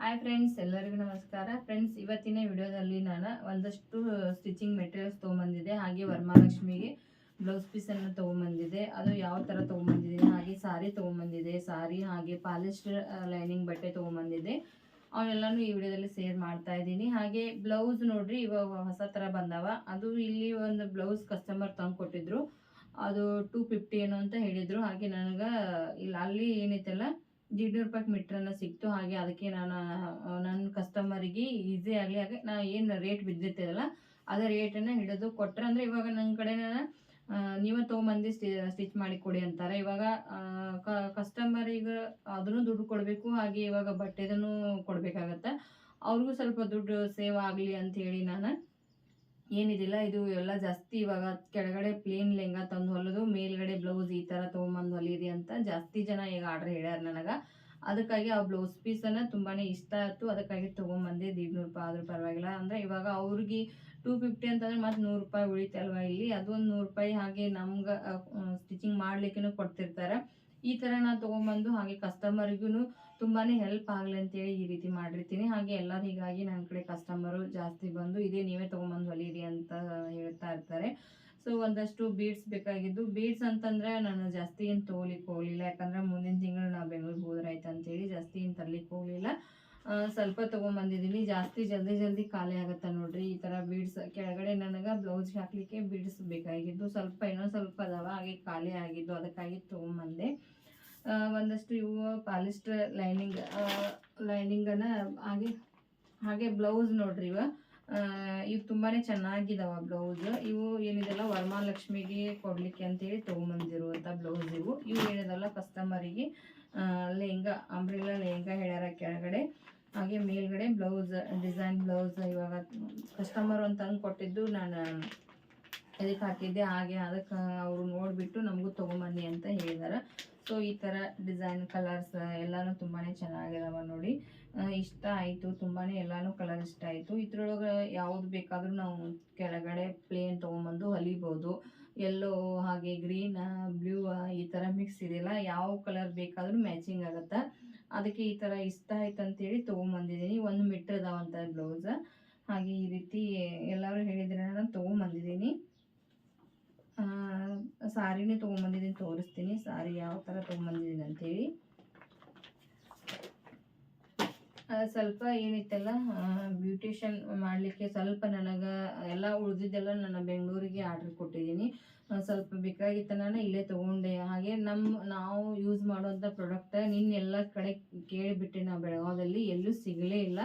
Hi friends ಎಲ್ಲರಿಗೂ ನಮಸ್ಕಾರ. Friends ಇವತ್ತಿನ ವಿಡಿಯೋದಲ್ಲಿ ನಾನು ಒಂದಷ್ಟು ಸ್ಟಿಚಿಂಗ್ ಮೆಟೀರಿಯಲ್ಸ್ ತೊಗೊಂಬಂದಿದ್ದೆ. ಹಾಗೆ ವರಮಹಾಲಕ್ಷ್ಮಿಗೆ ಬ್ಲೌಸ್ ಪೀಸನ್ನು ತೊಗೊಂಬಂದಿದೆ ಅದು ಯಾವ ಥರ ತೊಗೊಂಬಂದಿದೆ ಹಾಗೆ ಸಾರಿ ತೊಗೊಂಬಂದಿದೆ ಸಾರಿ ಹಾಗೆ ಪಾಲಿಸ್ಟರ್ ಲೈನಿಂಗ್ ಬಟ್ಟೆ ತೊಗೊಂಬಂದಿದ್ದೆ. ಅವನ್ನೆಲ್ಲನೂ ಈ ವಿಡಿಯೋದಲ್ಲಿ ಶೇರ್ ಮಾಡ್ತಾ ಇದ್ದೀನಿ. ಹಾಗೆ ಬ್ಲೌಸ್ ನೋಡ್ರಿ, ಇವಾಗ ಹೊಸ ಥರ ಬಂದವ. ಅದು ಇಲ್ಲಿ ಒಂದು ಬ್ಲೌಸ್ ಕಸ್ಟಮರ್ ತಂದು ಕೊಟ್ಟಿದ್ರು ಅದು ಟೂ ಫಿಫ್ಟಿ ಏನು ಅಂತ ಹೇಳಿದರು. ಹಾಗೆ ನನಗೆ, ಇಲ್ಲಿ, ಅಲ್ಲಿ ಏನೈತಲ್ಲ ದೀಡ್ನೂರು ರೂಪಾಯಿ ಮೀಟ್ರನ್ನ ಸಿಕ್ತು. ಹಾಗೆ ಅದಕ್ಕೆ ನಾನು ನನ್ನ ಕಸ್ಟಮರಿಗೆ ಈಸಿ ಆಗಲಿ, ಹಾಗೆ ನಾ ಏನು ರೇಟ್ ಬಿದ್ದಿರ್ತದಲ್ಲ ಅದೇ ರೇಟನ್ನು ಹಿಡಿದು ಕೊಟ್ಟರೆ ಅಂದರೆ ಇವಾಗ ನನ್ನ ಕಡೆ ನೀವೇ ತೊಗೊಂಬಂದು ಸ್ಟಿ ಸ್ಟಿಚ್ ಮಾಡಿ ಕೊಡಿ ಅಂತಾರೆ. ಇವಾಗ ಕಸ್ಟಮರಿಗೆ ಅದನ್ನು ದುಡ್ಡು ಕೊಡಬೇಕು. ಹಾಗೆ ಇವಾಗ ಬಟ್ಟೆದನ್ನು ಕೊಡಬೇಕಾಗತ್ತೆ. ಅವ್ರಿಗೂ ಸ್ವಲ್ಪ ದುಡ್ಡು ಸೇವ್ ಆಗಲಿ ಅಂಥೇಳಿ ನಾನು ಏನಿದಿಲ್ಲ, ಇದು ಎಲ್ಲ ಜಾಸ್ತಿ ಇವಾಗ ಕೆಳಗಡೆ ಪ್ಲೇನ್ ಲೆಹಂಗಾ ತಂದು ಹೊಲಿದು, ಮೇಲ್ಗಡೆ ಬ್ಲೌಸ್ ಈ ಥರ ತೊಗೊಂಬಂದು ಹೊಲಿರಿ ಅಂತ ಜಾಸ್ತಿ ಜನ ಈಗ ಆರ್ಡ್ರ್ ಹೇಳ್ಯಾರ ನನಗೆ. ಅದಕ್ಕಾಗಿ ಆ ಬ್ಲೌಸ್ ಪೀಸನ್ನು ತುಂಬಾ ಇಷ್ಟ ಆಯ್ತು. ಅದಕ್ಕಾಗಿ ತೊಗೊಂಬಂದೆ ದೀಡ್ನೂರು ರೂಪಾಯಿ ಆದರೂ ಪರವಾಗಿಲ್ಲ. ಅಂದ್ರೆ ಇವಾಗ ಅವ್ರಿಗೆ ಟೂ ಫಿಫ್ಟಿ ಅಂತಂದ್ರೆ ಮತ್ತೆ ನೂರು ರೂಪಾಯಿ ಉಳಿತಲ್ವ ಇಲ್ಲಿ. ಅದು ಒಂದು ನೂರು ರೂಪಾಯಿ ಹಾಗೆ ನಮ್ಗೆ ಸ್ಟಿಚಿಂಗ್ ಮಾಡ್ಲಿಕ್ಕೂ ಕೊಡ್ತಿರ್ತಾರೆ. ಈ ಥರ ನಾನು ತಗೊಂಬಂದು ಹಾಗೆ ಕಸ್ಟಮರ್ಗೂ ತುಂಬಾ ಹೆಲ್ಪ್ ಆಗಲಿ ಅಂತೇಳಿ ಈ ರೀತಿ ಮಾಡಿರ್ತೀನಿ. ಹಾಗೆ ಎಲ್ಲರೂ ಹೀಗಾಗಿ ನನ್ನ ಕಡೆ ಕಸ್ಟಮರು ಜಾಸ್ತಿ ಬಂದು, ಇದೇ ನೀವೇ ತೊಗೊಂಬಂದು ಹೊಲೀರಿ ಅಂತ ಹೇಳ್ತಾ ಇರ್ತಾರೆ. ಸೊ ಒಂದಷ್ಟು ಬೀಡ್ಸ್ ಬೇಕಾಗಿದ್ದು ಬೀಡ್ಸ್ ಅಂತಂದರೆ ನಾನು ಜಾಸ್ತಿ ಏನು ತೊಗೊಳಿಕ್ಕೆ ಹೋಗಲಿಲ್ಲ. ಯಾಕಂದರೆ ಮುಂದಿನ ತಿಂಗಳು ನಾವು ಬೆಂಗ್ಳೂರಿಗೆ ಹೋದ್ರಾಯ್ತು ಅಂತೇಳಿ ಜಾಸ್ತಿ ಏನು ತರ್ಲಿಕ್ಕೆ ಹೋಗಲಿಲ್ಲ. ಸ್ವಲ್ಪ ತೊಗೊಂಬಂದಿದ್ದೀನಿ. ಜಾಸ್ತಿ ಜಲ್ದಿ ಜಲ್ದಿ ಖಾಲಿ ಆಗುತ್ತೆ ನೋಡ್ರಿ. ಈ ಥರ ಬೀಡ್ಸ್ ಕೆಳಗಡೆ ನನಗೆ ಬ್ಲೌಸ್ಗೆ ಹಾಕಲಿಕ್ಕೆ ಬೀಡ್ಸ್ ಬೇಕಾಗಿದ್ದು. ಸ್ವಲ್ಪ ಇನ್ನೊಂದು ಸ್ವಲ್ಪ ಅದಾವ, ಹಾಗೆ ಖಾಲಿ ಆಗಿದ್ದು, ಅದಕ್ಕಾಗಿ ತೊಗೊಂಬಂದೆ. ಒಂದಷ್ಟು ಇವು ಪಾಲಿಸ್ಟರ್ ಲೈನಿಂಗ್ ಲೈನಿಂಗನ್ನು ಹಾಗೆ ಹಾಗೆ ಬ್ಲೌಸ್ ನೋಡ್ರಿ ಇವ. ಇವು ತುಂಬಾ ಚೆನ್ನಾಗಿದಾವ ಬ್ಲೌಸ್. ಇವು ಏನಿದೆಲ್ಲ ವರಮಹಾಲಕ್ಷ್ಮಿಗೆ ಕೊಡಲಿಕ್ಕೆ ಅಂತೇಳಿ ತೊಗೊಂಬಂದಿರುವಂಥ ಬ್ಲೌಸ್ ಇವು. ಇವು ಏನಿದೆಲ್ಲ ಕಸ್ಟಮರಿಗೆ ಲೆಹಂಗಾ ಅಂಬ್ರಿಲ್ಲ ಲೆಹಂಗಾ ಹೇಳ್ಯಾರ ಕೆಳಗಡೆ. ಹಾಗೆ ಮೇಲ್ಗಡೆ ಬ್ಲೌಸ್ ಡಿಸೈನ್ ಬ್ಲೌಸ್ ಇವಾಗ ಕಸ್ಟಮರ್ ಅಂತ ಕೊಟ್ಟಿದ್ದು ನಾನು ಇದಕ್ಕೆ ಹಾಕಿದ್ದೆ, ಹಾಗೆ ಅದಕ್ಕೆ ಅವರು ನೋಡಿಬಿಟ್ಟು ನಮಗೂ ತೊಗೊಂಬನ್ನಿ ಅಂತ ಹೇಳಿದಾರೆ ಸೊ, ಈ ಥರ ಡಿಸೈನ್ ಕಲರ್ಸ್ ಎಲ್ಲಾನು ತುಂಬಾ ಚೆನ್ನಾಗಿದಾವ ನೋಡಿ. ಇಷ್ಟ ಆಯಿತು ತುಂಬಾ ಎಲ್ಲಾನು ಕಲರ್ ಇಷ್ಟ ಆಯಿತು. ಇದ್ರೊಳಗೆ ಯಾವ್ದು ಬೇಕಾದರೂ ನಾವು ಕೆಳಗಡೆ ಪ್ಲೇನ್ ತೊಗೊಂಬಂದು ಹೊಲಿಬೋದು. ಎಲ್ಲೋ ಹಾಗೆ ಗ್ರೀನ್ ಬ್ಲೂ ಈ ಥರ ಮಿಕ್ಸ್ ಇದೆಯಲ್ಲ ಯಾವ ಕಲರ್ ಬೇಕಾದರೂ ಮ್ಯಾಚಿಂಗ್ ಆಗುತ್ತೆ? ಅದಕ್ಕೆ ಈ ಥರ ಇಷ್ಟ ಆಯ್ತು ಅಂತೇಳಿ ತೊಗೊಂಬಂದಿದ್ದೀನಿ. ಒಂದು ಮೀಟ್ರ್ ಇದಾವಂತ ಬ್ಲೌಸ್ ಹಾಗೆ ಈ ರೀತಿ ಎಲ್ಲರೂ ಹೇಳಿದ್ರೆ ನಾನು ತೊಗೊಂಬಂದಿದ್ದೀನಿ. ಸಾರಿನೇ ತೊಗೊಂಬಂದಿದ್ದೀನಿ, ತೋರಿಸ್ತೀನಿ. ಸಾರಿ ಯಾವ ಥರ ತೊಗೊಂಬಂದಿದ್ದೀನಿ ಅಂತೇಳಿ. ಸ್ವಲ್ಪ ಏನಿತ್ತಲ್ಲ ಬ್ಯೂಟಿಷನ್ ಮಾಡಲಿಕ್ಕೆ ಸ್ವಲ್ಪ ನನಗೆ ಎಲ್ಲ ಉಳಿದಿದ್ದೆಲ್ಲ ನಾನು ಬೆಂಗಳೂರಿಗೆ ಆರ್ಡ್ರ್ ಕೊಟ್ಟಿದ್ದೀನಿ. ಸ್ವಲ್ಪ ಬೇಕಾಗಿತ್ತು ನಾನು ಇಲ್ಲೇ ತೊಗೊಂಡೆ. ಹಾಗೆ ನಮ್ಮ ನಾವು ಯೂಸ್ ಮಾಡುವಂಥ ಪ್ರಾಡಕ್ಟ ನಿನ್ನೆಲ್ಲ ಕಡೆ ಕೇಳಿಬಿಟ್ಟೆ ನಾವು ಬೆಳಗಾವದಲ್ಲಿ, ಎಲ್ಲೂ ಸಿಗಲೇ ಇಲ್ಲ.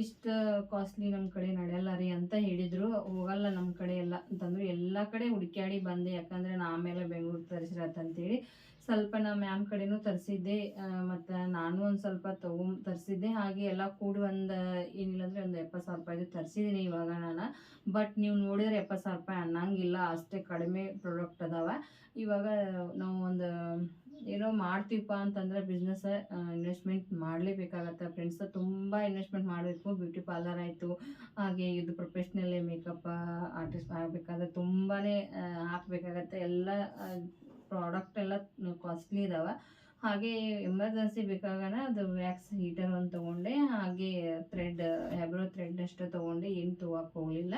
ಇಷ್ಟು ಕಾಸ್ಟ್ಲಿ ನಮ್ಮ ಕಡೆ ನಡೆಯಲ್ಲ ರೀ ಅಂತ ಹೇಳಿದರು. ಹೋಗಲ್ಲ ನಮ್ಮ ಕಡೆ ಎಲ್ಲ ಅಂತಂದ್ರು. ಎಲ್ಲ ಕಡೆ ಹುಡುಕ್ಯಾಡಿ ಬಂದೆ. ಯಾಕಂದರೆ ನಾ ಆಮೇಲೆ ಬೆಂಗಳೂರು ತರಿಸಿರತ್ತಂತೇಳಿ ಸ್ವಲ್ಪ ನಾ ಮ್ಯಾಮ್ ಕಡೆನೂ ತರಿಸಿದ್ದೆ. ಮತ್ತು ನಾನು ಒಂದು ಸ್ವಲ್ಪ ತಗೊಂಡ್ ತರಿಸಿದ್ದೆ. ಹಾಗೆ ಎಲ್ಲ ಕೂಡಿ ಒಂದು ಏನಿಲ್ಲ ಅಂದರೆ ಒಂದು ಎಪ್ಪತ್ತು ಸಾವಿರ ರೂಪಾಯಿದು ತರಿಸಿದ್ದೀನಿ ಇವಾಗ ನಾನು. ಬಟ್ ನೀವು ನೋಡಿದ್ರೆ ಎಪ್ಪತ್ತು ಸಾವಿರ ರೂಪಾಯಿ ಅನ್ನಂಗಿಲ್ಲ. ಅಷ್ಟೇ ಕಡಿಮೆ ಪ್ರಾಡಕ್ಟ್ ಅದಾವ. ಇವಾಗ ನಾವು ಒಂದು ಏನೋ ಮಾಡ್ತೀವಪ್ಪ ಅಂತಂದ್ರೆ ಬಿಸ್ನೆಸ್ ಇನ್ವೆಸ್ಟ್ಮೆಂಟ್ ಮಾಡಲೇಬೇಕಾಗತ್ತೆ. ಫ್ರೆಂಡ್ಸ್ ತುಂಬ ಇನ್ವೆಸ್ಟ್ಮೆಂಟ್ ಮಾಡಬೇಕು. ಬ್ಯೂಟಿ ಪಾರ್ಲರ್ ಆಯಿತು, ಹಾಗೆ ಇದು ಪ್ರೊಫೆಷ್ನಲ್ಲೇ ಮೇಕಪ್ ಆರ್ಟಿಸ್ಟ್ ಆಗಬೇಕಾದ್ರೆ ತುಂಬಾ ಹಾಕಬೇಕಾಗತ್ತೆ. ಎಲ್ಲ ಪ್ರಾಡಕ್ಟ್ ಎಲ್ಲ ಕಾಸ್ಟ್ಲಿ ಇದಾವೆ. ಹಾಗೆ ಎಮರ್ಜೆನ್ಸಿ ಬೇಕಾಗಣ ಅದು ವ್ಯಾಕ್ಸ್ ಹೀಟರ್ ಒಂದು ತೊಗೊಂಡೆ, ಹಾಗೆ ಥ್ರೆಡ್ ಹೆಬ್ರೋ ಥ್ರೆಡ್ ಅಷ್ಟೇ ತೊಗೊಂಡೆ. ಏನು ತೊಗೊಳಕ್ಕೆ ಹೋಗಲಿಲ್ಲ.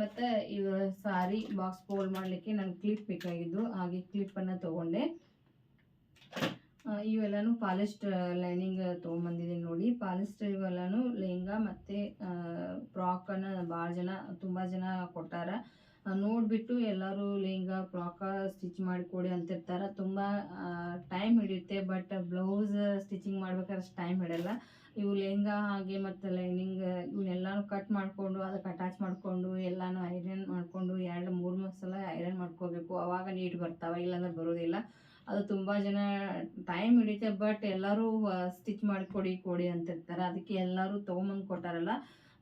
ಮತ್ತು ಇವ ಸಾರಿ ಬಾಕ್ಸ್ ಫೋಲ್ಡ್ ಮಾಡಲಿಕ್ಕೆ ನಂಗೆ ಕ್ಲಿಪ್ ಬೇಕಾಗಿದ್ದು. ಹಾಗೆ ಕ್ಲಿಪ್ಪನ್ನು ತೊಗೊಂಡೆ. ಇವೆಲ್ಲನೂ ಪಾಲಿಸ್ಟರ್ ಲೈನಿಂಗ್ ತೊಗೊಂಬಂದಿದ್ದೀನಿ ನೋಡಿ. ಪಾಲಿಸ್ಟರ್ ಇವೆಲ್ಲನೂ ಲೆಹಂಗಾ ಮತ್ತು ಫ್ರಾಕನ್ನು ಭಾಳ ಜನ, ತುಂಬ ಜನ ಕೊಟ್ಟಾರ. ನೋಡಿಬಿಟ್ಟು ಎಲ್ಲರೂ ಲೆಹಂಗಾ, ಫ್ರಾಕ ಸ್ಟಿಚ್ ಮಾಡಿಕೊಡಿ ಅಂತಿರ್ತಾರೆ. ತುಂಬ ಟೈಮ್ ಹಿಡಿಯುತ್ತೆ, ಬಟ್ ಬ್ಲೌಸ್ ಸ್ಟಿಚಿಂಗ್ ಮಾಡ್ಬೇಕಾದ್ರೆ ಟೈಮ್ ಹಿಡಿಯಲ್ಲ ಇವು ಲೆಹಂಗಾ ಹಾಗೆ ಮತ್ತು ಲೈನಿಂಗ್, ಇವನ್ನೆಲ್ಲನೂ ಕಟ್ ಮಾಡಿಕೊಂಡು, ಅದಕ್ಕೆ ಅಟ್ಯಾಚ್ ಮಾಡಿಕೊಂಡು, ಎಲ್ಲನೂ ಐರನ್ ಮಾಡಿಕೊಂಡು, ಎರಡು, ಮೂರು ಮೂರು ಸಲ ಐರನ್ ಮಾಡ್ಕೋಬೇಕು. ಅವಾಗ ನೀಟ್ ಬರ್ತಾವೆ, ಇಲ್ಲಾಂದ್ರೆ ಬರೋದಿಲ್ಲ. ಅದು ತುಂಬ ಜನ ಟೈಮ್ ಹಿಡಿತೆ ಬಟ್ ಎಲ್ಲರೂ ಸ್ಟಿಚ್ ಮಾಡಿಕೊಡಿ, ಕೊಡಿ ಅಂತಿರ್ತಾರೆ. ಅದಕ್ಕೆ ಎಲ್ಲರೂ ತೊಗೊಂಬಂದು ಕೊಟ್ಟಾರಲ್ಲ,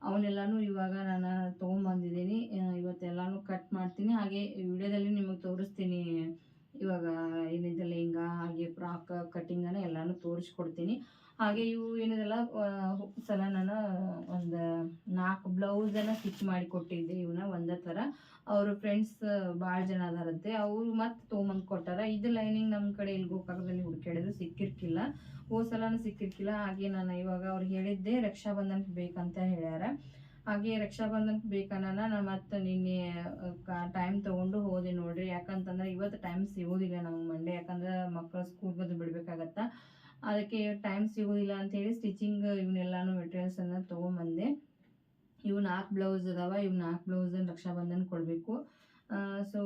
ಅವನ್ನೆಲ್ಲನೂ ಇವಾಗ ನಾನು ತೊಗೊಂಬಂದಿದ್ದೀನಿ. ಇವತ್ತೆಲ್ಲನೂ ಕಟ್ ಮಾಡ್ತೀನಿ. ಹಾಗೆ ವಿಡಿಯೋದಲ್ಲಿ ನಿಮಗೆ ತೋರಿಸ್ತೀನಿ. ಇವಾಗ ಏನಿದೆ ಲೆಹಂಗಾ ಹಾಗೆ ಫ್ರಾಕ್ ಕಟ್ಟಿಂಗನ್ನು ಎಲ್ಲನೂ ತೋರಿಸ್ಕೊಡ್ತೀನಿ. ಹಾಗೆ ಇವು ಏನಿದೆಲ್ಲ ಸಲ ನಾನು ಒಂದು ನಾಲ್ಕು ಬ್ಲೌಸನ್ನು ಸ್ಟಿಚ್ ಮಾಡಿ ಕೊಟ್ಟಿದ್ದೆ ಇವನ್ನ ಒಂದೇ ಥರ. ಅವರು ಫ್ರೆಂಡ್ಸ್ ಭಾಳ ಜನ ಅದಾರಂತೆ. ಅವರು ಮತ್ತೆ ತೊಗೊಂಬಂದು ಕೊಟ್ಟಾರ. ಇದು ಲೈನಿಂಗ್ ನಮ್ಮ ಕಡೆ ಇಲ್ಲಿ ಗೋಕಾಕದಲ್ಲಿ ಹುಡುಕಾಡಿದ್ರು ಸಿಕ್ಕಿರ್ಕಿಲ್ಲ. ಹೋದ ಸಲನೂ ಸಿಕ್ಕಿರ್ಕಿಲ್ಲ. ಹಾಗೆ ನಾನು ಇವಾಗ ಅವ್ರಿಗೆ ಹೇಳಿದ್ದೆ ರಕ್ಷಾಬಂಧನಕ್ಕೆ ಬೇಕಂತ ಹೇಳ್ಯಾರ. ಹಾಗೆ ರಕ್ಷಾಬಂಧನಕ್ಕೆ ಬೇಕನ್ನ ನಾನು ಮತ್ತೆ ನಿನ್ನೆ ಟೈಮ್ ತೊಗೊಂಡು ಹೋದೆ ನೋಡ್ರಿ. ಯಾಕಂತಂದ್ರೆ ಇವತ್ತು ಟೈಮ್ ಸಿಗೋದಿಲ್ಲ ನಮ್ಗೆ ಮಂಡೆ ಯಾಕಂದ್ರೆ ಮಕ್ಕಳು ಸ್ಕೂಲ್ ಬಂದು ಬಿಡ್ಬೇಕಾಗತ್ತ. ಅದಕ್ಕೆ ಟೈಮ್ ಸಿಗೋದಿಲ್ಲ ಅಂತೇಳಿ ಸ್ಟಿಚಿಂಗ್ ಇವನ್ನೆಲ್ಲಾನು ಮೆಟೀರಿಯಲ್ಸನ್ನು ತೊಗೊಂಬಂದೆ. ಇವು ನಾಲ್ಕು ಬ್ಲೌಸ್ ಅದಾವ, ಇವು ನಾಲ್ಕು ಬ್ಲೌಸನ್ನು ರಕ್ಷಾಬಂಧನ ಕೊಡಬೇಕು. ಸೊ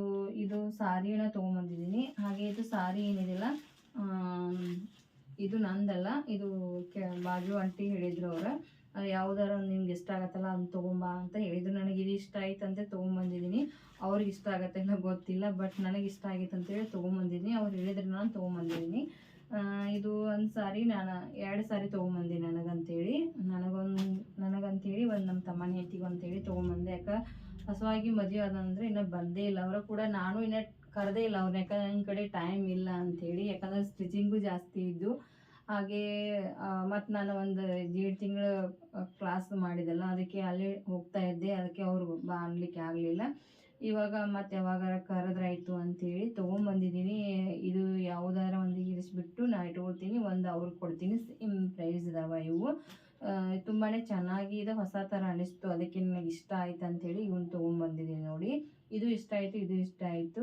ಇದು ಸಾರಿನ ತೊಗೊಂಬಂದಿದ್ದೀನಿ. ಹಾಗೆ ಇದು ಸಾರಿ ಏನಿದಿಲ್ಲ ಇದು ನಂದಲ್ಲ, ಇದು ಕೆ, ಬಾಜು ಆಂಟಿ ಹೇಳಿದ್ರು ಅವ್ರು. ಯಾವ್ದಾರ ನಿಮ್ಗೆ ಇಷ್ಟ ಆಗತ್ತಲ್ಲ ಅದನ್ನ ತೊಗೊಂಬಾ ಅಂತ ಹೇಳಿದ್ರು. ನನಗೆ ಇದು ಇಷ್ಟ ಆಯ್ತು ಅಂತ ತೊಗೊಂಬಂದಿದ್ದೀನಿ ಅವ್ರಿಗೆ ಇಷ್ಟ ಆಗತ್ತೆ ಇಲ್ಲ ಗೊತ್ತಿಲ್ಲ, ಬಟ್ ನನಗೆ ಇಷ್ಟ ಆಗಿತ್ತು ಅಂತೇಳಿ ತೊಗೊಂಬಂದಿದ್ದೀನಿ ಅವ್ರು ಹೇಳಿದ್ರೆ ನಾನು ತೊಗೊಂಬಂದಿದ್ದೀನಿ ಇದು ಒಂದು ಸಾರಿ ನಾನು, ಎರಡು ಸಾರಿ ತೊಗೊಂಬಂದೆ ನನಗಂತೇಳಿ. ನನಗೊಂದು, ನನಗಂತೇಳಿ ಒಂದು ನಮ್ಮ ತಮ್ಮನ ಹೆಂಡತಿಗೆ ಅಂತೇಳಿ ತೊಗೊಂಬಂದೆ. ಯಾಕೆ, ಹೊಸವಾಗಿ ಮದುವೆ ಆದಂದ್ರೆ ಇನ್ನು ಬಂದೇ ಇಲ್ಲ. ಅವರ ಕೂಡ ನಾನು ಇನ್ನೂ ಕರೆದೇ ಇಲ್ಲ ಅವ್ರನ್ನ ಯಾಕಂದ್ರೆ ನನ್ನ ಕಡೆ ಟೈಮ್ ಇಲ್ಲ ಅಂಥೇಳಿ ಯಾಕಂದ್ರೆ ಸ್ಟಿಚಿಂಗು ಜಾಸ್ತಿ ಇದ್ದು ಹಾಗೆ ಮತ್ತು ನಾನು ಒಂದು ಎರಡು ತಿಂಗಳು ಕ್ಲಾಸ್ ಮಾಡಿದೆಲ್ಲ, ಅದಕ್ಕೆ ಅಲ್ಲಿ ಹೋಗ್ತಾ ಇದ್ದೆ, ಅದಕ್ಕೆ ಅವರು ಬಾ, ಅನ್ಲಿಕ್ಕೆ ಆಗಲಿಲ್ಲ. ಇವಾಗ ಮತ್ತೆ ಯಾವಾಗಾರ ಕರೆದ್ರಾಯ್ತು ಅಂತೇಳಿ ತೊಗೊಂಬಂದಿದ್ದೀನಿ. ಇದು ಯಾವುದಾರ ಒಂದು ಇರಿಸ್ಬಿಟ್ಟು ನಾ ಇಟ್ಕೊಳ್ತೀನಿ, ಒಂದು ಅವ್ರಿಗೆ ಕೊಡ್ತೀನಿ ಸೇಮ್ ಪ್ರೈಸ್ ಇದಾವೆ ಇವು. ತುಂಬಾ ಚೆನ್ನಾಗಿದೆ ಹೊಸ ಥರ ಅನಿಸ್ತು, ಅದಕ್ಕೆ ನನಗೆ ಇಷ್ಟ ಆಯ್ತು ಅಂಥೇಳಿ ಇವನ್ ತೊಗೊಂಬಂದಿದ್ದೀನಿ ನೋಡಿ. ಇದು ಇಷ್ಟ ಆಯಿತು, ಇದು ಇಷ್ಟ ಆಯಿತು.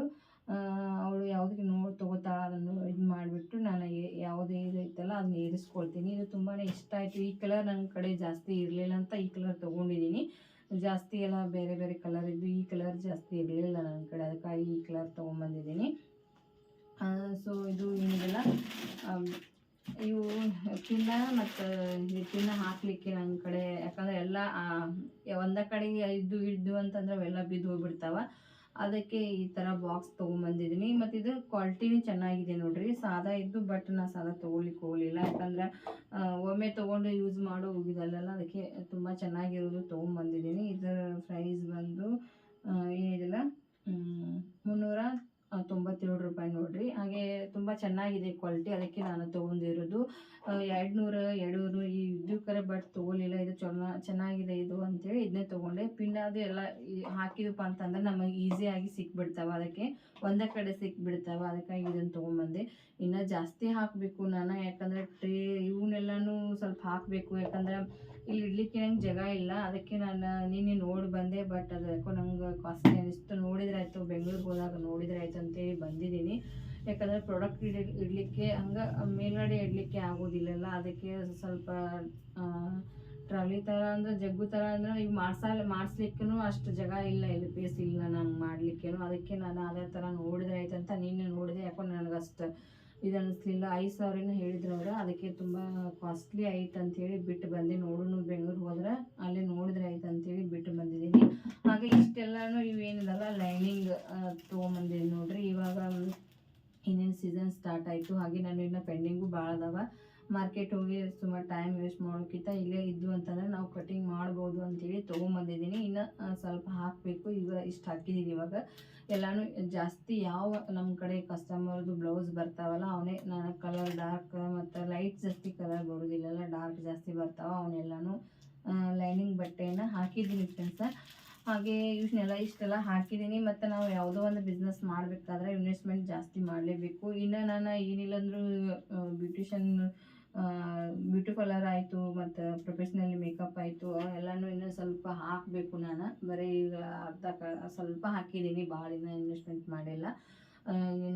ಅವಳು ಯಾವುದಕ್ಕೆ ನೋಡಿ ತೊಗೋತಾಳ ಅದನ್ನು ಇದು ಮಾಡಿಬಿಟ್ಟು ನಾನು ಏ- ಯಾವುದೇ ಇದು ಐತಲ್ಲ ಅದನ್ನ ಇರಿಸ್ಕೊಳ್ತೀನಿ. ಇದು ತುಂಬಾ ಇಷ್ಟ ಆಯಿತು. ಈ ಕಲರ್ ನನ್ನ ಕಡೆ ಜಾಸ್ತಿ ಇರಲಿಲ್ಲ ಅಂತ ಈ ಕಲರ್ ತೊಗೊಂಡಿದ್ದೀನಿ ಜಾಸ್ತಿ ಎಲ್ಲ ಬೇರೆ ಬೇರೆ ಕಲರ್ ಇದ್ದು ಈ ಕಲರ್ ಜಾಸ್ತಿ ಇರಲಿಲ್ಲ ನನ್ನ ಕಡೆ. ಅದಕ್ಕಾಗಿ ಈ ಕಲರ್ ತೊಗೊಂಬಂದಿದ್ದೀನಿ. ಸೊ ಇದು ಏನಿದೆಲ್ಲ? ಇವು ಪಿನ್ನ ಮತ್ತು ಹಿಟ್ಟಿನ ಹಾಕಲಿಕ್ಕೆ ನನ್ನ ಕಡೆ. ಯಾಕಂದರೆ ಎಲ್ಲ ಒಂದ ಕಡೆಗೆ ಇದ್ದು ಇದ್ದು ಅಂತಂದ್ರೆ ಅವೆಲ್ಲ ಬಿದ್ದು ಹೋಗ್ಬಿಡ್ತಾವ. ಅದಕ್ಕೆ ಈ ಥರ ಬಾಕ್ಸ್ ತೊಗೊಂಬಂದಿದ್ದೀನಿ ಮತ್ತು ಇದು ಕ್ವಾಲಿಟಿನೂ ಚೆನ್ನಾಗಿದೆ ನೋಡಿರಿ. ಸಾದಾ ಇದ್ದು ಬಟ್ ನಾ ಸಾದಾ ತೊಗೊಳ್ಲಿಕ್ಕೆ ಹೋಗಲಿಲ್ಲ. ಯಾಕಂದ್ರೆ ಒಮ್ಮೆ ತೊಗೊಂಡು ಯೂಸ್ ಮಾಡೋ ಹೋಗಿದಲ್ಲ ಅದಕ್ಕೆ ತುಂಬ ಚೆನ್ನಾಗಿರೋದು ತೊಗೊಂಬಂದಿದ್ದೀನಿ ಇದರ ಪ್ರೈಸ್ ಬಂದು ಏನಿದಿಲ್ಲ ತೊಂಬತ್ತೇಳು ರೂಪಾಯಿ ನೋಡ್ರಿ. ಹಾಗೆ ತುಂಬ ಚೆನ್ನಾಗಿದೆ ಕ್ವಾಲಿಟಿ ಅದಕ್ಕೆ ನಾನು ತೊಗೊಂಡಿರೋದು. ಎರಡು ನೂರು ಎರಡು ನೂರು ಈ ಇದಕ್ಕರೆ ಬಟ್ ತೊಗೊಲಿಲ್ಲ ಇದು ಚೆನ್ನ ಚೆನ್ನಾಗಿದೆ ಇದು ಅಂತೇಳಿ ಇದನ್ನೇ ತೊಗೊಂಡೆ. ಪಿನ್ ಅದು ಎಲ್ಲ ಹಾಕಿದಪ್ಪ ಅಂತಂದ್ರೆ ನಮಗೆ ಈಸಿಯಾಗಿ ಸಿಕ್ಬಿಡ್ತಾವೆ ಅದಕ್ಕೆ. ಒಂದೇ ಕಡೆ ಸಿಕ್ಬಿಡ್ತಾವೆ, ಅದಕ್ಕಾಗಿ ಇದನ್ನು ತೊಗೊಂಬಂದೆ ಇನ್ನು ಜಾಸ್ತಿ ಹಾಕಬೇಕು ನಾನು, ಯಾಕಂದರೆ ಟ್ರೇ ಇವನ್ನೆಲ್ಲನೂ ಸ್ವಲ್ಪ ಹಾಕಬೇಕು. ಯಾಕಂದ್ರೆ ಇಲ್ಲಿ ಇಡ್ಲಿಕ್ಕೆ ನಂಗೆ ಜಾಗ ಇಲ್ಲ. ಅದಕ್ಕೆ ನಾನು ನಿನ್ನೆ ನೋಡಿ ಬಂದೆ ಬಟ್ ಅದು ಯಾಕೋ ನಂಗೆ ಕಾಸ್ಟ್ಲಿ ಅನಿಸ್ತು. ನೋಡಿದ್ರೆ ಆಯಿತು, ಬೆಂಗಳೂರಿಗೆ ಹೋದಾಗ ನೋಡಿದ್ರೆ ಆಯ್ತು ಅಂತೇಳಿ ಬಂದಿದ್ದೀನಿ. ಯಾಕಂದರೆ ಪ್ರಾಡಕ್ಟ್ ಇಡ, ಇಡಲಿಕ್ಕೆ ಹಂಗೆ ಮೇಲ್ಗಡೆ ಇಡಲಿಕ್ಕೆ ಆಗೋದಿಲ್ಲಲ್ಲ, ಅದಕ್ಕೆ ಸ್ವಲ್ಪ ಟ್ರಾಲಿ ಥರ ಅಂದ್ರೆ ಜಗ್ಗು ಥರ ಅಂದ್ರೆ ಈಗ ಮಾಡ್ಸಲ್ ಮಾಡಿಸ್ಲಿಕ್ಕೂ ಅಷ್ಟು ಜಾಗ ಇಲ್ಲ ಇಲ್ಲಿ ಪ್ಲೇಸ್ ಇಲ್ಲ ನಂಗೆ ಮಾಡಲಿಕ್ಕೇನು. ಅದಕ್ಕೆ ನಾನು ಅದೇ ಥರ ನೋಡಿದ್ರೆ ಆಯ್ತು ಅಂತ ನಿನ್ನೆ ನೋಡಿದೆ. ಯಾಕೋ ನನಗಷ್ಟು ಇದು ಅನ್ನಿಸ್ಲಿಲ್ಲ ಐದು ಸಾವಿರನ ಹೇಳಿದ್ರು ಅವರು. ಅದಕ್ಕೆ ತುಂಬ ಕಾಸ್ಟ್ಲಿ ಆಯ್ತು ಅಂತೇಳಿ ಬಿಟ್ಟು ಬಂದೆ. ನೋಡೋಣ ಬೆಂಗಳೂರು ಹೋದ್ರೆ ಅಲ್ಲೇ ನೋಡಿದ್ರೆ ಆಯ್ತು ಅಂತೇಳಿ ಬಿಟ್ಟು ಬಂದಿದ್ದೀನಿ. ಹಾಗೆ ಇಷ್ಟೆಲ್ಲನೂ ಇವೇನಿದಲ್ಲ ಲೈನಿಂಗ್ ತೊಗೊಂಬಂದಿದ್ದೀನಿ ನೋಡ್ರಿ. ಇವಾಗ ಇನ್ನೇನು ಸೀಸನ್ ಸ್ಟಾರ್ಟ್ ಆಯಿತು. ಹಾಗೆ ನಾನು ಇನ್ನು ಪೆಂಡಿಂಗು ಭಾಳ ಅದಾವ. ಮಾರ್ಕೆಟ್ ಹೋಗಿ ಸುಮಾರು ಟೈಮ್ ವೇಸ್ಟ್ ಮಾಡೋಕ್ಕಿಂತ ಇಲ್ಲೇ ಇದ್ದು ಅಂತಂದರೆ ನಾವು ಕಟಿಂಗ್ ಮಾಡ್ಬೋದು ಅಂತೇಳಿ ತೊಗೊಂಬಂದಿದ್ದೀನಿ. ಇನ್ನು ಸ್ವಲ್ಪ ಹಾಕಬೇಕು. ಈಗ ಇಷ್ಟು ಹಾಕಿದ್ದೀನಿ ಇವಾಗ. ಎಲ್ಲಾನು ಜಾಸ್ತಿ ಯಾವ ನಮ್ಮ ಕಡೆ ಕಸ್ಟಮರ್ದು ಬ್ಲೌಸ್ ಬರ್ತಾವಲ್ಲ, ಅವನೇ ನಾನು ಕಲರ್ ಡಾರ್ಕ್ ಮತ್ತು ಲೈಟ್ ಜಾಸ್ತಿ ಕಲರ್ ಬರೋದಿಲ್ಲಲ್ಲ ಡಾರ್ಕ್ ಜಾಸ್ತಿ ಬರ್ತಾವ ಅವನ್ನೆಲ್ಲನೂ ಲೈನಿಂಗ್ ಬಟ್ಟೆಯನ್ನು ಹಾಕಿದ್ದೀನಿ ಫ್ರೆಂಡ್ಸ ಹಾಗೆ ಇವನ್ನೆಲ್ಲ ಇಷ್ಟೆಲ್ಲ ಹಾಕಿದ್ದೀನಿ ಮತ್ತು ನಾವು ಯಾವುದೋ ಒಂದು ಬಿಸ್ನೆಸ್ ಮಾಡಬೇಕಾದ್ರೆ ಇನ್ವೆಸ್ಟ್ಮೆಂಟ್ ಜಾಸ್ತಿ ಮಾಡಲೇಬೇಕು. ಇನ್ನು ನಾನು ಏನಿಲ್ಲ ಅಂದರೂ ಬ್ಯೂಟಿಷನ್ ಬ್ಯೂಟಿ ಪಾರ್ಲರ್ ಆಯಿತು, ಮತ್ತು ಪ್ರೊಫೆಷ್ನಲಿ ಮೇಕಪ್ ಆಯಿತು ಎಲ್ಲನೂ ಇನ್ನೂ ಸ್ವಲ್ಪ ಹಾಕಬೇಕು ನಾನು. ಬರೀ ಈಗ ಅರ್ಧ ಕ, ಸ್ವಲ್ಪ ಹಾಕಿದ್ದೀನಿ ಭಾಳ ಇನ್ನೂ ಇನ್ವೆಸ್ಟ್ಮೆಂಟ್ ಮಾಡಿಲ್ಲ.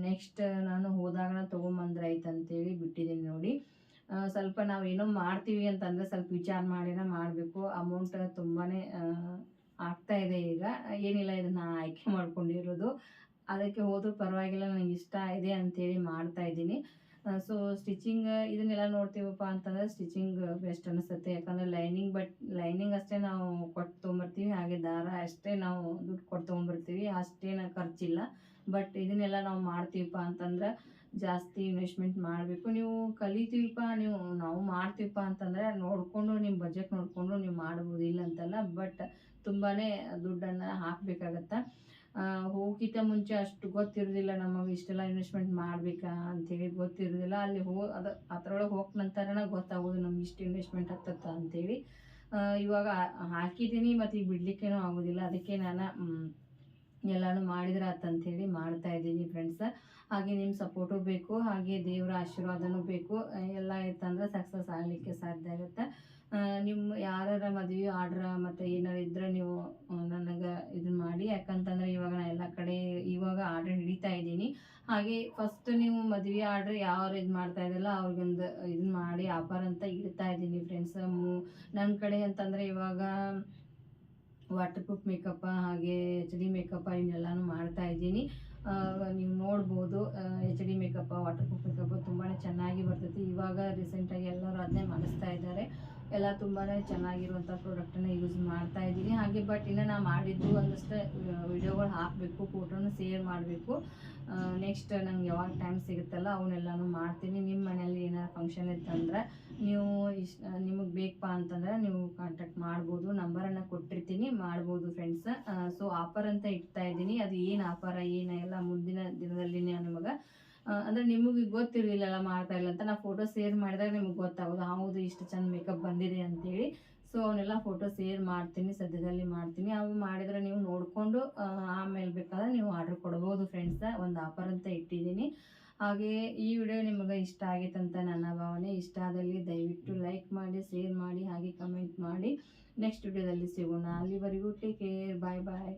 ನೆಕ್ಸ್ಟ್ ನಾನು ಹೋದಾಗ ತೊಗೊಂಬಂದ್ರೆ ಆಯ್ತು ಅಂತೇಳಿ ಬಿಟ್ಟಿದ್ದೀನಿ ನೋಡಿ ಸ್ವಲ್ಪ ನಾವು ಏನೋ ಮಾಡ್ತೀವಿ ಅಂತಂದರೆ ಸ್ವಲ್ಪ ವಿಚಾರ ಮಾಡಿನ ಮಾಡಬೇಕು. ಅಮೌಂಟ್ ತುಂಬಾ ಆಗ್ತಾ ಇದೆ ಈಗ. ಏನಿಲ್ಲ, ಇದನ್ನ ಆಯ್ಕೆ ಮಾಡ್ಕೊಂಡಿರೋದು. ಅದಕ್ಕೆ ಹೋದ್ರೂ ಪರವಾಗಿಲ್ಲ ನನಗೆ ಇಷ್ಟ ಇದೆ ಅಂತೇಳಿ ಮಾಡ್ತಾ ಇದ್ದೀನಿ. ಸೊ ಸ್ಟಿಚಿಂಗ್ ಇದನ್ನೆಲ್ಲ ನೋಡ್ತೀವಪ್ಪ ಅಂತಂದ್ರೆ ಸ್ಟಿಚಿಂಗ್ ಬೆಸ್ಟ್ ಅನಿಸುತ್ತೆ. ಯಾಕಂದರೆ ಲೈನಿಂಗ್ ಬಟ್ ಲೈನಿಂಗ್ ಅಷ್ಟೇ ನಾವು ಕೊಟ್ಟು ತೊಗೊಂಬರ್ತೀವಿ, ಹಾಗೆ ದಾರ ಅಷ್ಟೇ ನಾವು ದುಡ್ಡು ಕೊಟ್ಟು ತೊಗೊಂಬರ್ತೀವಿ, ಅಷ್ಟೇನು ಖರ್ಚಿಲ್ಲ. ಬಟ್ ಇದನ್ನೆಲ್ಲ ನಾವು ಮಾಡ್ತೀವಪ್ಪ ಅಂತಂದ್ರೆ ಜಾಸ್ತಿ ಇನ್ವೆಸ್ಟ್ಮೆಂಟ್ ಮಾಡಬೇಕು. ನೀವು ಕಲಿತೀವಪ್ಪ ನೀವು, ನಾವು ಮಾಡ್ತೀವಪ್ಪ ಅಂತಂದರೆ ನೋಡಿಕೊಂಡು, ನಿಮ್ಮ ಬಜೆಟ್ ನೋಡಿಕೊಂಡು ನೀವು ಮಾಡ್ಬೋದು ಇಲ್ಲ ಅಂತಲ್ಲ ಬಟ್ ತುಂಬಾ ದುಡ್ಡನ್ನು ಹಾಕಬೇಕಾಗತ್ತೆ. ಹೋಗಿಂತ ಮುಂಚೆ ಅಷ್ಟು ಗೊತ್ತಿರೋದಿಲ್ಲ ನಮಗೆ ಇಷ್ಟೆಲ್ಲ ಇನ್ವೆಸ್ಟ್ಮೆಂಟ್ ಮಾಡಬೇಕಾ ಅಂತೇಳಿ ಗೊತ್ತಿರೋದಿಲ್ಲ. ಅಲ್ಲಿ ಹೋ ಅದು ಅದರೊಳಗೆ ಹೋಗಿ ನಂತರನ ಗೊತ್ತಾಗೋದು ನಮ್ಗೆ ಇಷ್ಟು ಇನ್ವೆಸ್ಟ್ಮೆಂಟ್ ಆಗ್ತತ್ತ ಅಂತೇಳಿ. ಆ, ಇವಾಗ ಹಾಕಿದ್ದೀನಿ ಮತ್ತು ಈಗ ಬಿಡಲಿಕ್ಕೇನೂ ಆಗೋದಿಲ್ಲ. ಅದಕ್ಕೆ ನಾನು ಎಲ್ಲಾನು ಮಾಡಿದ್ರೆ ಆತಂತೇಳಿ ಮಾಡ್ತಾ ಇದ್ದೀನಿ ಫ್ರೆಂಡ್ಸ್ ಹಾಗೆ ನಿಮ್ಮ ಸಪೋರ್ಟು ಬೇಕು, ಹಾಗೆ ದೇವರ ಆಶೀರ್ವಾದನೂ ಬೇಕು. ಎಲ್ಲ ಇತ್ತಂದ್ರೆ ಸಕ್ಸಸ್ ಆಗಲಿಕ್ಕೆ ಸಾಧ್ಯ ಆಗುತ್ತೆ. ನಿಮ್ಮ ಯಾರ ಮದುವೆ ಆರ್ಡ್ರ ಮತ್ತು ಏನಾರು ಇದ್ರೆ ನೀವು ನನಗೆ ಇದನ್ನ ಮಾಡಿ. ಯಾಕಂತಂದ್ರೆ ಇವಾಗ ನಾನು ಎಲ್ಲ ಕಡೆ ಇವಾಗ ಆರ್ಡ್ರ್ ಹಿಡಿತಾ ಇದ್ದೀನಿ. ಹಾಗೆ ಫಸ್ಟ್ ನೀವು ಮದುವೆ ಆರ್ಡ್ರ್ ಯಾರು ಇದು ಮಾಡ್ತಾ ಇದ್ದಲ್ಲ ಅವ್ರಿಗೊಂದು ಇದನ್ನ ಮಾಡಿ, ವ್ಯಾಪಾರ ಅಂತ ಇಡ್ತಾ ಇದ್ದೀನಿ ಫ್ರೆಂಡ್ಸ್ ನನ್ನ ಕಡೆ ಅಂತಂದರೆ ಇವಾಗ ವಾಟರ್ ಪ್ರೂಫ್ ಮೇಕಪ್ಪ ಹಾಗೆ ಎಚ್ ಡಿ ಮೇಕಪ್ಪ ಇವನ್ನೆಲ್ಲನೂ ಮಾಡ್ತಾ ಇದ್ದೀನಿ. ನೀವು ನೋಡ್ಬೋದು H D makeup waterproof makeup ತುಂಬಾ ಚೆನ್ನಾಗಿ ಬರ್ತೈತಿ. ಇವಾಗ ರೀಸೆಂಟಾಗಿ ಎಲ್ಲರೂ ಅದನ್ನೇ ಮಾಡಿಸ್ತಾ ಇದ್ದಾರೆ. ಎಲ್ಲ ತುಂಬಾ ಚೆನ್ನಾಗಿರುವಂಥ ಪ್ರಾಡಕ್ಟನ್ನು ಯೂಸ್ ಮಾಡ್ತಾ ಇದ್ದೀನಿ. ಹಾಗೆ ಬಟ್ ಇನ್ನು ನಾನು ಮಾಡಿದ್ದು ಒಂದಷ್ಟು ವಿಡಿಯೋಗಳು ಹಾಕಬೇಕು ಫೋಟೋನು ಶೇರ್ ಮಾಡಬೇಕು. ನೆಕ್ಸ್ಟ್ ನಂಗೆ ಯಾವಾಗ ಟೈಮ್ ಸಿಗುತ್ತಲ್ಲ, ಅವನ್ನೆಲ್ಲನೂ ಮಾಡ್ತೀನಿ. ಫಂಕ್ಷನ್ ಇತ್ತಂದ್ರೆ ನೀವು ಇಷ್ಟ ನಿಮಗೆ ಬೇಕಪ್ಪ ಅಂತಂದ್ರೆ ನೀವು ಕಾಂಟ್ಯಾಕ್ಟ್ ಮಾಡ್ಬೋದು, ನಂಬರನ್ನು ಕೊಟ್ಟಿರ್ತೀನಿ, ಮಾಡ್ಬೋದು ಫ್ರೆಂಡ್ಸ್ ಸೊ ಆಫರ್ ಅಂತ ಇಡ್ತಾ ಇದ್ದೀನಿ. ಅದು ಏನು ಆಫರ ಏನು ಎಲ್ಲ ಮುಂದಿನ ದಿನದಲ್ಲಿ ನಾನು ನಿಮಗೆ ಅಂದರೆ ನಿಮಗೆ ಗೊತ್ತಿರಲಿಲ್ಲ ಮಾಡ್ತಾ ಇಲ್ಲ ಅಂತ. ನಾ ಫೋಟೋ ಶೇರ್ ಮಾಡಿದಾಗ ನಿಮಗೆ ಗೊತ್ತಾಗೋದು, ಹೌದು ಇಷ್ಟು ಚಂದ ಮೇಕಪ್ ಬಂದಿದೆ ಅಂತೇಳಿ. ಸೊ ಅವನ್ನೆಲ್ಲ ಫೋಟೋ ಶೇರ್ ಮಾಡ್ತೀನಿ, ಸದ್ಯದಲ್ಲಿ ಮಾಡ್ತೀನಿ. ಅವು ಮಾಡಿದರೆ ನೀವು ನೋಡಿಕೊಂಡು ಆಮೇಲೆ ಬೇಕಾದ್ರೆ ನೀವು ಆರ್ಡ್ರ್ ಕೊಡ್ಬೋದು ಫ್ರೆಂಡ್ಸ ಒಂದು ಆಫರ್ ಅಂತ ಇಟ್ಟಿದ್ದೀನಿ. ಹಾಗೆ ಈ ವಿಡಿಯೋ ನಿಮಗೆ ಇಷ್ಟ ಆಗೈತಂತ ಅಂತ ನನ್ನ ಭಾವನೆ ಇಷ್ಟ ಆದಲ್ಲಿ ದಯವಿಟ್ಟು ಲೈಕ್ ಮಾಡಿ ಶೇರ್ ಮಾಡಿ ಹಾಗೆ ಕಮೆಂಟ್ ಮಾಡಿ. ನೆಕ್ಸ್ಟ್ ವಿಡಿಯೋದಲ್ಲಿ ಸಿಗೋಣ. ಅಲ್ಲಿವರೆಗೂ ಟೇಕ್ ಕೇರ್ ಬಾಯ್ ಬಾಯ್